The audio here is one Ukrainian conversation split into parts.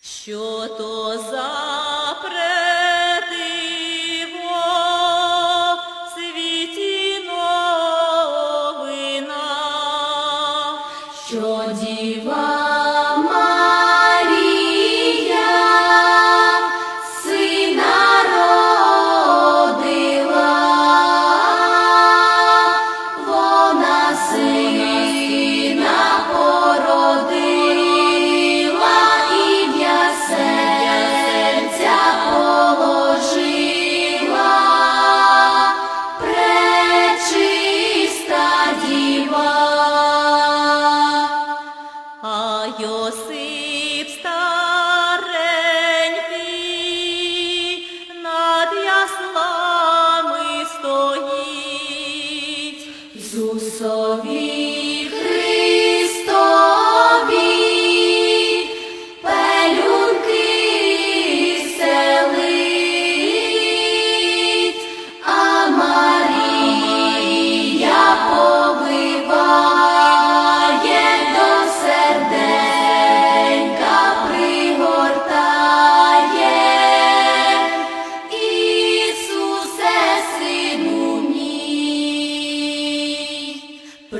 що то за.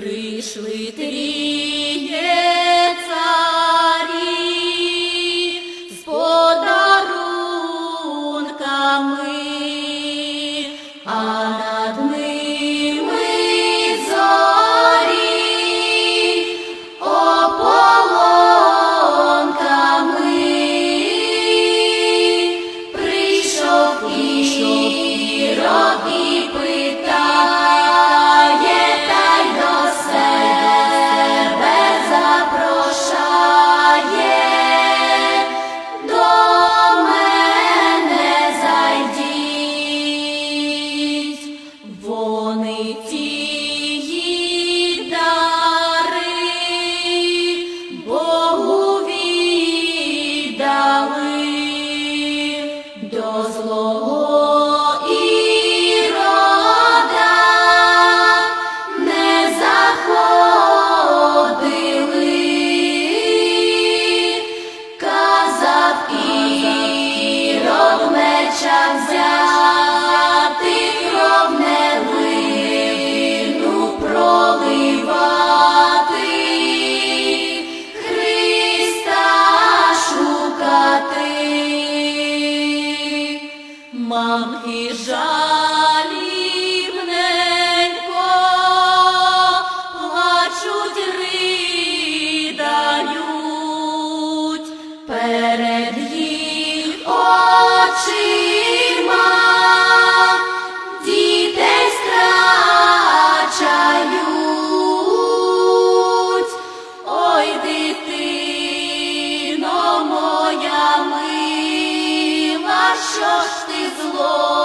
прийшли тріє. only feel перед їх очима дітей страчають, ой дитино моя мила, що ж ти зло.